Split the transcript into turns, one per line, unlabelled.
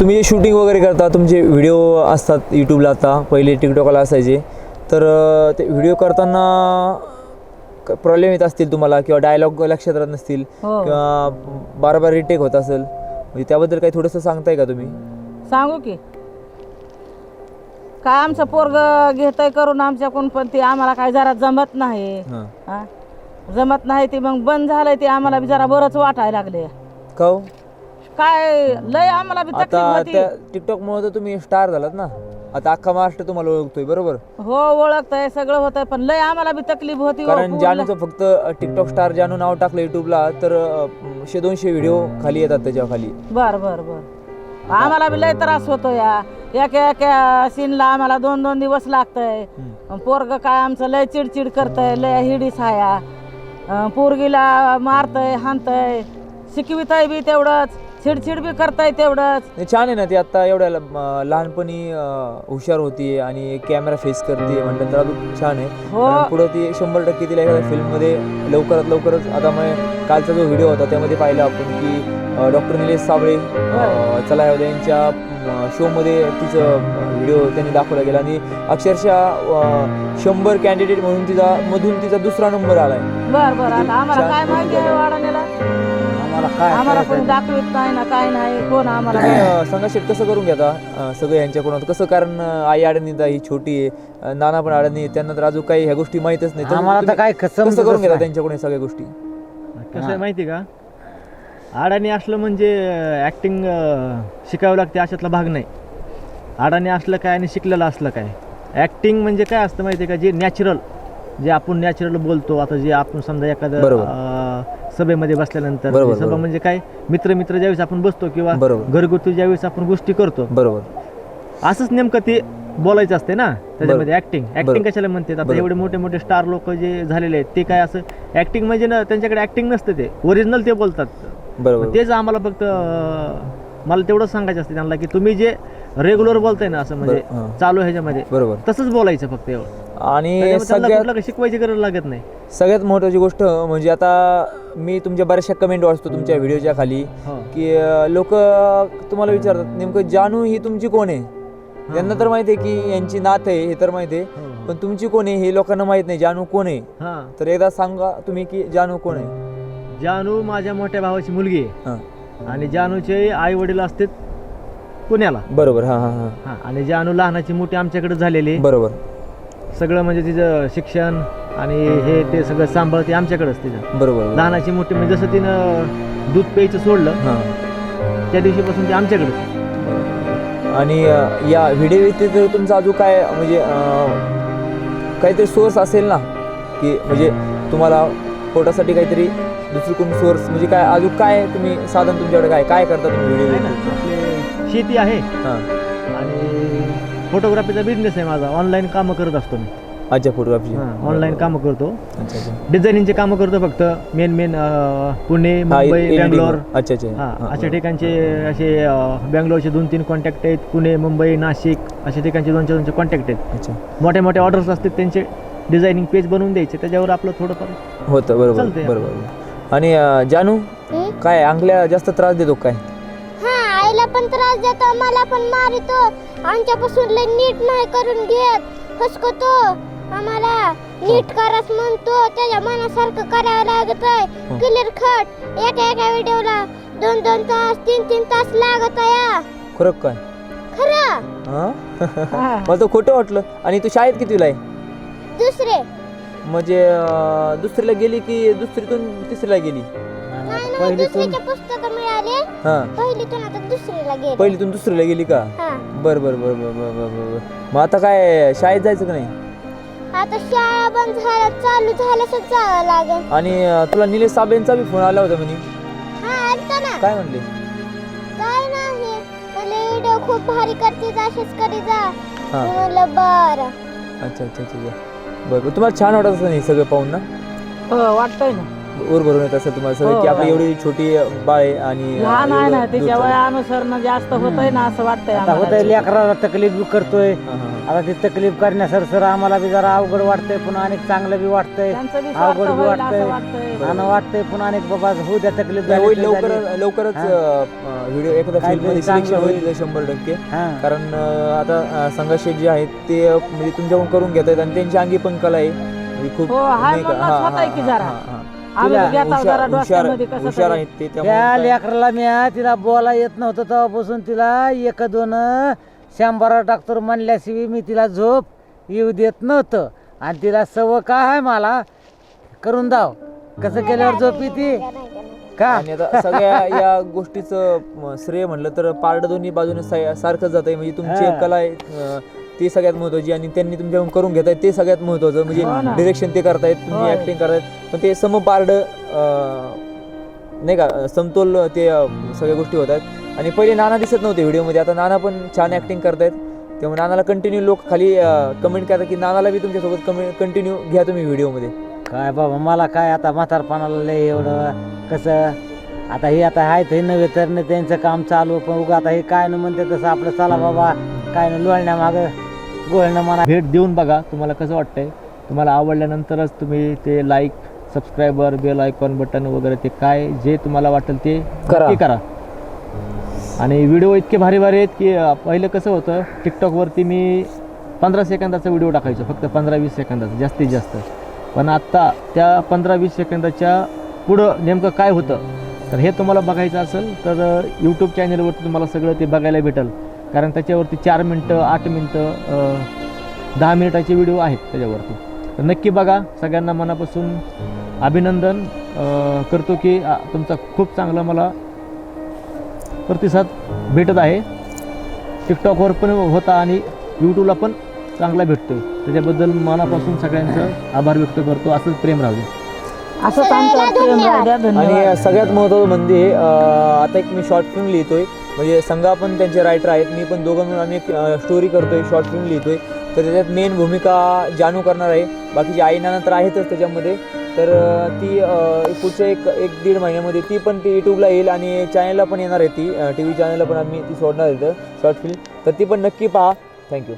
तुम्ही जे शूटिंग वगैरे करता तुमचे व्हिडिओ असतात यूट्यूबला आता पहिले टिकटॉकला असायचे तर ते व्हिडिओ करताना प्रॉब्लेम येत असतील तुम्हाला किंवा डायलॉग लक्षात राहत नसतील
हो.
किंवा बार बार रिटेक होत असेल म्हणजे त्याबद्दल काही थोडंसं सांगताय का तुम्ही
सांगू की काय आमचं पोरग घेतय करून आमच्याकडून पण ते आम्हाला काय जरा जमत नाही
हा?
जमत नाही ते मग बंद झालंय ते आम्हाला बी जरा बरंच वाटायला लागले
का हो?
काय लय आम्हाला बी तकलीफ
आता
होती.
त्या टिकटॉकमुळे तर तुम्ही स्टार झालात ना. आता अख्खा महाराष्ट्र तुम्हाला ओळखतोय बरोबर?
हो ओळखतंय सगळं होतंय पण लय आम्हाला बी तकलीफ होती हो,
कारण
पूर्ण.
जानूचं फक्त टिकटॉक स्टार जानू नाव टाकलं युट्यूबला तर शे दोनशे व्हिडिओ खाली येतात त्याच्याखाली
बर बर बर. आम्हाला बी लय त्रास होतो या. एका एका सीनला आम्हाला दोन दोन दिवस लागतंय. पोरग काय आमचं लय चिडचिड करतंय लय हिडीस हाया. अं, पोरगीला मारतय हाणतय. शिकवितय बी तेवढंच. चिडचिड बी करताय तेवढंच.
हे छान आहे ना ती आता एवढ्या ल- म- लहानपणी अं, हुशार होती आणि कॅमेरा फेस करते म्हणतात तर अजून छान आहे.
हो.
कारण पुढं ती शंभर टक्के तिला एखाद्या फिल्ममध्ये लवकरात लवकरच आता मग कालचा जो व्हिडिओ होता त्यामध्ये पाहिलं आपण की डॉक्टर निलेश साबळे अं, चला या उद्या यांच्या शोमध्ये तिचं व्हिडिओ त्यांनी दाखवला गेला आणि अक्षरशः अं, शंभर कॅन्डिडेट म्हणून तिचा मधून तिचा दुसरा नंबर आलाय.
बर बर. आता आम्हाला काय माहिती आहे.
आम्हाला काय
आम्हाला
करायचं?
कोणी दाखवित नाही ना काय नाही कोण आम्हाला
तुम्ही अं, संघर्षित कसं करून घेता अं, सगळं यांच्याकडून? कसं कारण अं, आई अडणीता ही छोटी आहे अं, नाना पण अडणी आहे, त्यांना तर अजून काही ह्या गोष्टी माहीतच नाही. तर
आम्हाला तर
तुम्ही
काय
कसं
समजतच
करून घेता
नाही.
त्यांच्याकडून सगळ्या गोष्टी?
कसं आहे माहिती आहे का? अडाणी असलं म्हणजे ॲक्टिंग शिकावं लागते अशातला भाग नाही. अडाणी असलं काय आणि शिकलेलं असलं काय? ॲक्टिंग म्हणजे काय असतं माहिती आहे का? जे नॅचरल जे आपण नॅचरल बोलतो आता जे आपण समजा एखादं
बरोबर.
अं, सभेमध्ये बसल्यानंतर
बरोबर,
सभा
बरोबर.
म्हणजे काय? मित्र मित्र ज्यावेळेस आपण बसतो किंवा
बरोबर.
घरगुती ज्यावेळेस आपण गोष्टी करतो
बरोबर.
असंच नेमकं ते बोलायचं असते ना? त्याच्यामध्ये ऍक्टिंग ऍक्टिंग
बरोबर.
कशाला म्हणतात? आता
बरोबर.
एवढे मोठे मोठे स्टार लोक जे झालेले आहेत ते काय असं ऍक्टिंग म्हणजे ना त्यांच्याकडे ऍक्टिंग नसतं ते. ओरिजिनल ते बोलतात.
बरोबर.
तेच आम्हाला फक्त अं, मला तेवढंच सांगायचं असते त्यांना की तुम्ही जे रेग्युलर बोलताय ना असं म्हणजे
बरं, हां.
चालू ह्याच्यामध्ये.
बरोबर.
तसंच बोलायचं फक्त एवढं.
आणि
त्याच्यामुळे त्यांना
सगळ्यात
कुठलं काही शिकवायची गरज लागत नाही.
सगळ्यात महत्त्वाची गोष्ट म्हणजे आता मी तुमच्या बऱ्याचशा कमेंट वाचतो तुमच्या व्हिडिओच्या खाली
हो.
की लोक तुम्हाला विचारतात नेमकं जानू ही तुमची कोण आहे? यांना तर माहिती आहे की यांची नात आहे हे तर माहिती आहे.
हो.
पण तुमची कोण आहे हे लोकांना माहीत नाही जानू कोण आहे?
हां.
तर एकदा सांगा तुम्ही की जानू कोण आहे?
जानू माझ्या मोठ्या भावाची मुलगी आहे.
हां.
आणि जानूचे आई वडील असतात. पुण्याला.
बरोबर हां हां हां.
हां आणि जानू लहानाची मोठी आमच्याकडे झालेली.
बरोबर.
सगळं म्हणजे तिचं शिक्षण आणि हे ते सगळं सांभाळते आमच्याकडेच तिचं.
बरोबर.
लहानाची मोठी म्हणजे जसं तिनं दूध प्यायचं सोडलं
हां.
त्या दिवशीपासून ते आमच्याकडे.
आणि अं, या व्हिडिओ व्यतिरिक्त तुमचा अजून काय म्हणजे अं, काहीतरी सोर्स असेल ना की म्हणजे तुम्हाला पोटासाठी काहीतरी दुसरी कोणी सोर्स म्हणजे काय अजून काय तुम्ही साधन तुमच्याकडे काय काय करता तुम्ही व्हिडिओ
आपले शेती आहे.
हां.
आणि फोटोग्राफीचा बिझनेस आहे माझा. ऑनलाईन कामं करत असतो मी.
अच्छा फोटोग्राफी
ऑनलाईन कामं करतो.
अच्छा अच्छा.
डिझायनिंगचे कामं करतो फक्त. मेन मेन पुणे
हा,
मुंबई
editing.
बँगलोर
अच्छा अच्छा.
हां
हां,
अशा ठिकाणचे असे अं, बँगलोरचे दोन तीन कॉन्टॅक्ट आहेत. पुणे मुंबई नाशिक अशा ठिकाणचे दोनशे दोनशे कॉन्टॅक्ट आहेत.
अच्छा.
मोठ्या मोठ्या ऑर्डर्स असतात त्यांचे डिझायनिंग पेज बनवून द्यायचे. त्याच्यावर आपलं थोडंफार
होतं बरोबर
चालतंय.
बरोबर. आणि अं, जानू काय अंगल्या जास्त त्रास देतो काय?
पण त्रास देतो मला पण मारितो. आमच्यापासून लय नीट नाही करून घेत. हसकतो. आम्हाला नीट करत म्हणतो. त्याच्या मनासारखं करावं लागत आहे क्लिअर खट एका एका व्हिडिओला दोन दोन तास तीन तीन तास लागत आहे.
खरं काय?
खरं.
हां?
हा.
मला तर खोटं वाटलं. आणि तू शाळेत कितीला आहे?
दुसरे.
म्हणजे अं, दुसरीला गेली की दुसरीतून तिसरीला गेली?
पहिलीतून-
दुसरीचे पुस्तक मिळाले.
हां.
पहिलीतून आता दुसरीला गेले.
पहिलीतून दुसरीला गेली का?
हा.
बर बर बर बर बर बर बर. बर. मग आता काय शाळेत जायचं का नाही?
आता शाळा बंद झाल्या चालू झाल्यासच जावं लागेल.
आणि अं, तुला निलेश साबेंचा बी फोन आला होता म्हणे.
हा आलता ना.
काय म्हणले?
काय नाही. मला व्हिडिओ खूप भारी करते असेच करी जा.
हां.
मी म्हणलं बरं.
अच्छा अच्छा अच्छा अच्छा. बरं बरं तुम्हाला छान वाटत असं नाही सगळं पाहून ना?
हो वाटतंय ना.
ऊर भरून येत असं तुम्हाला सगळं
हो.
की आपली एवढी छोटी बाळ आहे आणि
लहान आहे ना
एवढं दूर
तिच्या
चाललं.
वयानुसार जास्त होतंय ना असं वाटतंय
आता होत
आम्हाला.
लेकराला तकलीफ बी करतोय
हां, हां, हां.
आता ती तकलीफ करण्यासर सर आम्हाला बी जरा अवघड वाटतंय पुन्हा अनेक चांगलं बी वाटतंय
त्यांचं बी स्वार्थ
अवघड बी
होईल असं
वाटतंय
वाटतंय
आणि वाटतंय पुन्हा अनेक बाबा होऊ द्या तकलीफ झाली
होईल
तर
लवकर
झाली.
लवकरच
हां.
व्हिडिओ
काहीतरी
फिल्ममध्ये सिलेक्शन होईल
होईल.
शंभर टक्के
हां.
कारण अं, आता अं, संघर्ष जे आहेत ते अं, म्हणजे तुमच्याकडून करून घेत आहेत आणि त्यांची अंगी पण कला आहे म्हणजे खूप
हो, हाय
नाही का?
म्हणून
हां,
स्वतः
हां,
की
हां,
जरा.
हां, हां.
आम्ही
तिला
जरा
हुशार हुशार
डोक्यामध्ये कसं
हुशार
तरी.
आहेत ते
त्या
त्यामुळे
लेकराला मी तिला बोला येत नव्हतं तेव्हापासून तिला एक दोन शंभर डॉक्टर म्हणल्याशिवाय मी तिला झोप येऊ देत नव्हतं. आणि तिला सवय काय आहे मला? करून दाव. कसं केल्यावर झोप येते? का?
आणि आता सगळ्या या गोष्टीचं म, श्रेय म्हणलं तर पारड दोन्ही बाजूने सा- सारखंच जात आहे म्हणजे तुमची
हां.
कला आहे अं, ती सगळ्यात महत्वाची आणि त्यांनी तुमच्याकडून करून घेत आहेत ते सगळ्यात महत्वाचं.
हो
म्हणजे. डिरेक्शन ते करतायत तुम्ही. ऍक्टिंग करतायत. पण ते समपारड नाही का समतोल ते सगळ्या गोष्टी होत आहेत आणि पहिले नाना दिसत नव्हते व्हिडिओमध्ये आता नाना पण छान ऍक्टिंग करतायत. त्यामुळे नानाला कंटिन्यू लोक खाली कमेंट करतात की नानाला बी तुमच्यासोबत कमेंट कंटिन्यू घ्या तुम्ही व्हिडिओमध्ये.
काय बाबा मला काय आता म्हातारपणाला लय एवढं कसं? आता हे आता आहे ते नव्हे तर त्यांचं काम चालू पण उगा आता हे काय न म्हणते तसं आपलं चला बाबा काय न लोळण्या गोळणं म्हणा.
भेट देऊन बघा तुम्हाला कसं वाटतंय. तुम्हाला आवडल्यानंतरच तुम्ही ते like subscriber bell icon button वगैरे ते काय जे तुम्हाला वाटेल ते
करा.
करा. आणि व्हिडिओ इतके भारी भारी आहेत की पहिलं कसं होतं टिकटॉकवरती मी पंधरा सेकंदाचा व्हिडिओ टाकायचो फक्त पंधरा वीस सेकंदाचा जास्तीत जास्त. पण आत्ता त्या पंधरा वीस सेकंदाच्या पुढं नेमकं काय होतं तर हे तुम्हाला बघायचं असेल तर यूट्यूब चॅनलवरती तुम्हाला सगळं ते बघायला भेटेल. कारण त्याच्यावरती चार मिनटं आठ मिनटं दहा मिनिटाचे व्हिडिओ आहेत त्याच्यावरती. तर नक्की बघा सगळ्यांना मनापासून अभिनंदन. करतो की तुमचा खूप चांगला मला प्रतिसाद भेटत आहे. टिकटॉकवर पण होता आणि यूट्यूबला पण चांगला भेटतो त्याच्याबद्दल मनापासून सगळ्यांचं आभार व्यक्त करतो. असंच प्रेम राहू
धन्यवाद.
आणि सगळ्यात महत्त्वाचं म्हणजे आता एक मी शॉर्ट फिल्म लिहितोय. म्हणजे संघा पण त्यांचे रायटर आहेत. मी पण दोघं मिळून आम्ही स्टोरी करतोय शॉर्ट फिल्म लिहितोय. तर त्याच्यात मेन भूमिका जानू करणार आहे. बाकीची आई नाना तर आहेतच त्याच्यामध्ये. तर ती पुढच्या एक एक दीड महिन्यामध्ये ती पण ती यूट्यूबला येईल आणि चॅनलला पण येणार आहे ती टी व्ही चॅनलला पण आम्ही ती सोडणार आहे शॉर्ट फिल्म तर ती पण नक्की पहा. थँक्यू